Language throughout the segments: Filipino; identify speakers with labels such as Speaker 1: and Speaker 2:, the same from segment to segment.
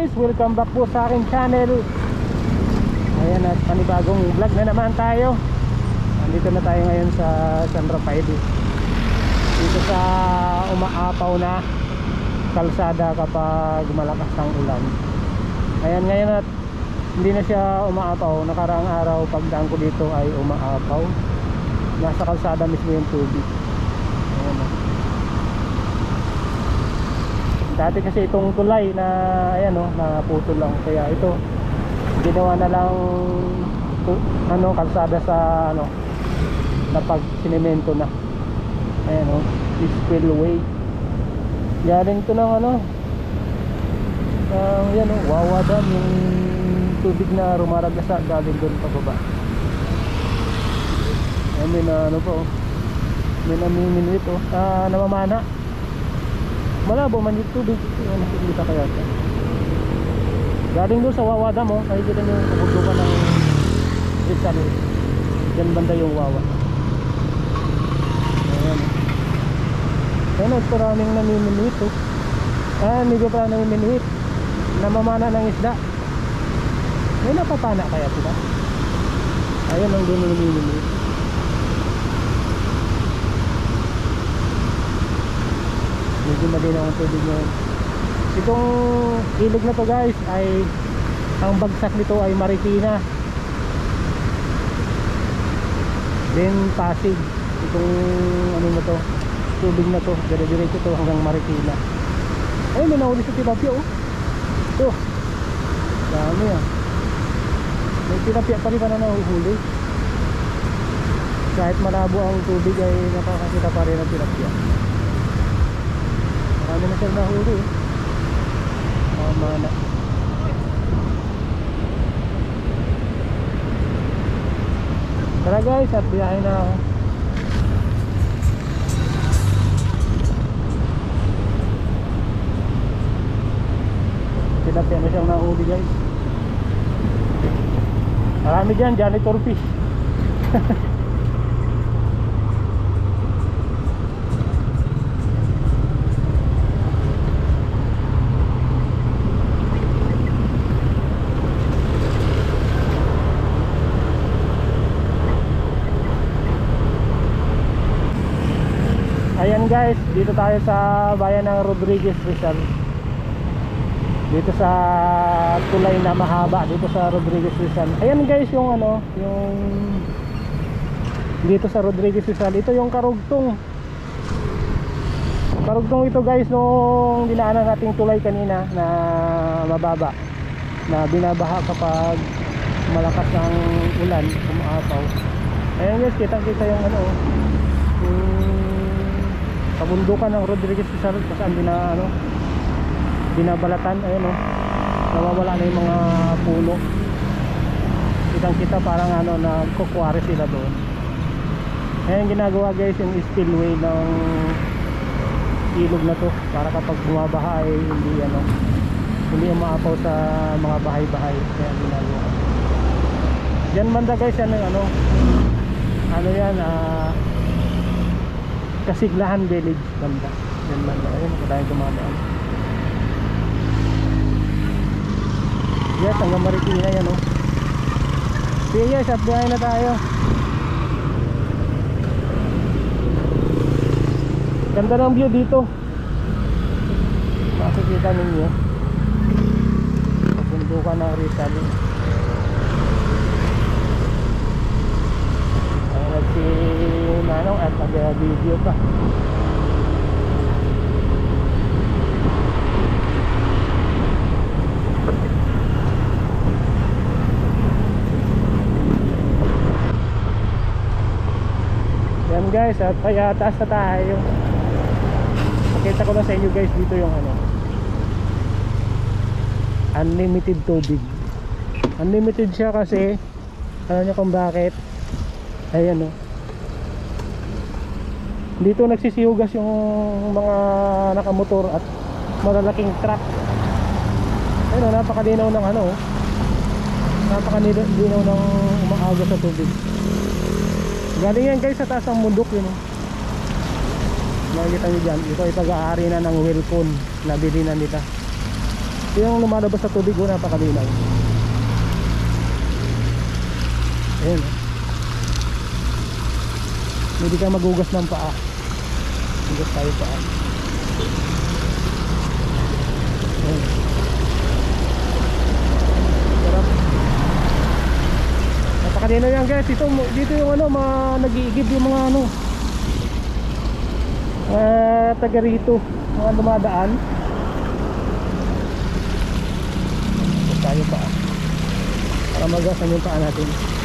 Speaker 1: guys, welcome back po sa aking channel. Ayan at panibagong vlog na naman tayo. Nandito na tayo ngayon sa San Rafael. Dito sa umaapaw na kalsada kapag malakas ang ulan. Ayan ngayon at hindi na siya umaapaw. Nakaraang araw pagdaan ko dito ay umaapaw. Nasa kalsada mismo yung tubig Ayan o Dati kasi itong tulay na ayan oh, na puto lang kaya ito ginawa na lang ano kalsada sa ano kapag sinemento na. Ayan oh, spillway. Galing to ng ano ng yan oh, wawa dam yung tubig na rumaragasa galing doon pababa. Ayan may na ano po oh. May namiminuit oh. Ah, namamana. Malabo man yung tubig. Yung nakikita kaya ito. Galing doon sa Wawa Dam, oh. Nakikita nyo yung kabugdukan ng Rizal. Diyan banda yung Wawa. Ayan. Ayan, oh. Maraming namiminuit, oh. Ah, medyo pa namiminuit. Namamana ng isda. May napapana kaya sila? Ayun ang doon. Medyo malinaw ang tubig ngayon. Itong ilog na to guys ay ang bagsak nito ay Marikina. Then Pasig. Itong ano na to tubig na to. Dire-diretso to hanggang Marikina. Ay may nahuli sa tilapia oh. Ito. Dami ah. May tilapia pa rin pa na nahuhuli? Kahit malabo ang tubig ay nakakakita pa rin ang tilapia Marami na siyang nahuli eh. Tama na. Tara guys, at biyahe na ako. Tilapia na siyang nahuli guys. Marami dyan, janitor fish. Ayan guys, dito tayo sa bayan ng Rodriguez Rizal. Dito sa tulay na mahaba dito sa Rodriguez Rizal. Ayan guys yung ano, yung dito sa Rodriguez Rizal. Ito yung karugtong. Karugtong ito guys nung dinaanan nating tulay kanina na mababa na binabaha kapag malakas ang ulan, umaapaw. Ayan guys, kitang-kita yung ano, kabundukan ng Rodriguez Rizal kung saan bina, ano, binabalatan ayun oh, nawawala na yung mga puno. Kitang kita parang ano nagkukwari sila doon. Ayan ginagawa guys yung spillway ng ilog na to. Para kapag bumabaha ay hindi ano hindi umaapaw sa mga bahay-bahay. Kaya ginagawa. Dyan banda guys yan yung ano ano yan ah Kasiglahan Village banda. Yan banda. Ayun, madaming dumadaan. Yes, hanggang Marikina yan oh. Sige guys, at biyahe na tayo. Ganda ng view dito. Makikita ninyo. Pabundukan ng Rizal. Ayan si Manong at nag-video pa. Yan guys, at kaya taas na tayo. Pakita ko na sa inyo guys dito yung ano. Unlimited tubig. Unlimited siya kasi alam niyo kung bakit ayan o dito nagsisihugas yung mga nakamotor at malalaking truck ayun o napakalinaw ng ano oh. napakalinaw ng umaaga sa tubig galing yan guys sa taas ng mundok yun oh. makikita nyo dyan ito ay pag-aari na ng Wilcon na nila Yung lumalabas sa tubig, oh, napakalinaw. Ayan. oh. Hindi ka magugas ng paa. Hugas tayo paa. Ayan. Sarap. Napakalinaw yan guys. Dito, dito yung ano, nag-iigib yung mga ano. Mga taga rito. Mga dumadaan. Tayo paa. Para magasan yung paa natin.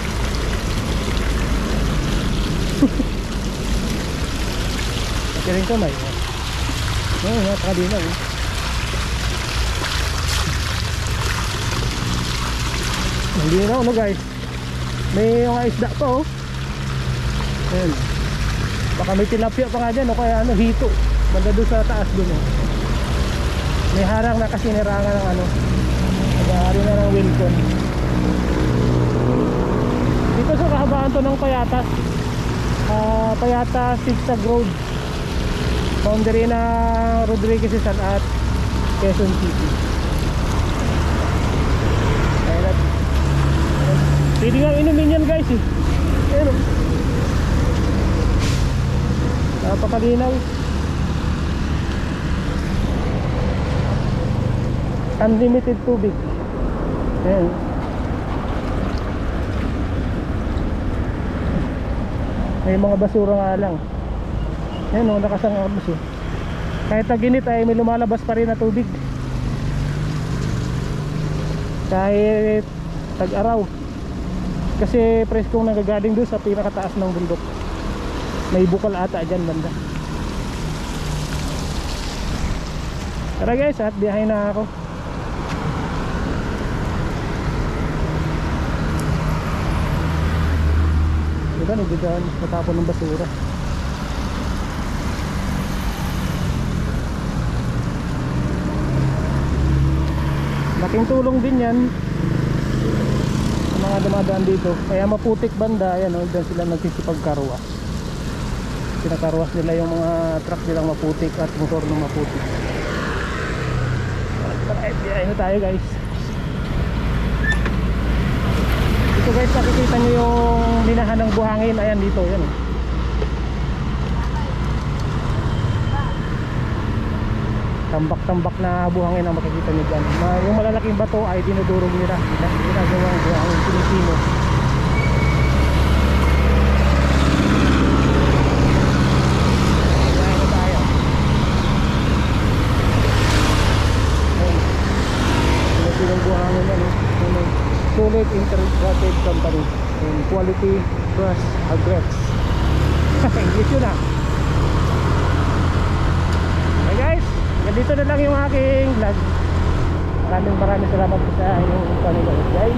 Speaker 1: Rin kamay. Oo, napakadinaw. eh. Hindi na ano guys. May mga isda pa oh. Ayan. Baka may tilapia pa nga dyan o kaya ano, hito. Banda doon sa taas doon oh. May harang na kasi nirangan ng ano. Nag-aari na ng Wilcon. Dito sa kahabaan to ng Payatas. Ah, Payatas Zigzag Road. Boundary na Rodriguez Rizal at Quezon City. Ayan at Pwede nga inumin yan guys eh. Ayan oh. Napakalinaw. Unlimited tubig. Ayan. May mga basura nga lang. Ayan o, nakasang armas eh. Kahit taginit ay may lumalabas pa rin na tubig. Kahit tag-araw. Kasi preskong nagagaling doon sa pinakataas ng bundok. May bukal ata dyan banda. Tara guys, at biyahe na ako. Diba, nagdadaan matapon ng basura. Laking tulong din yan mga dumadaan dito. Kaya maputik banda, ayan o, dyan sila nagsisipagkarwa. Pinakarwas nila yung mga truck nilang maputik at motor ng maputik. Tara, biyahe na tayo guys. Dito guys, nakikita nyo yung linahan ng buhangin. Ayan dito, yan o. tambak-tambak na buhangin ang makikita nyo dyan Ma- yung malalaking bato ay dinudurog nila Ayun. sinisimong buhangin eh. Sulit Integrated Company and Quality Brush Aggregates English yun ah Hey guys, ganito na lang yung aking vlog. Maraming maraming salamat po sa inyong panonood guys.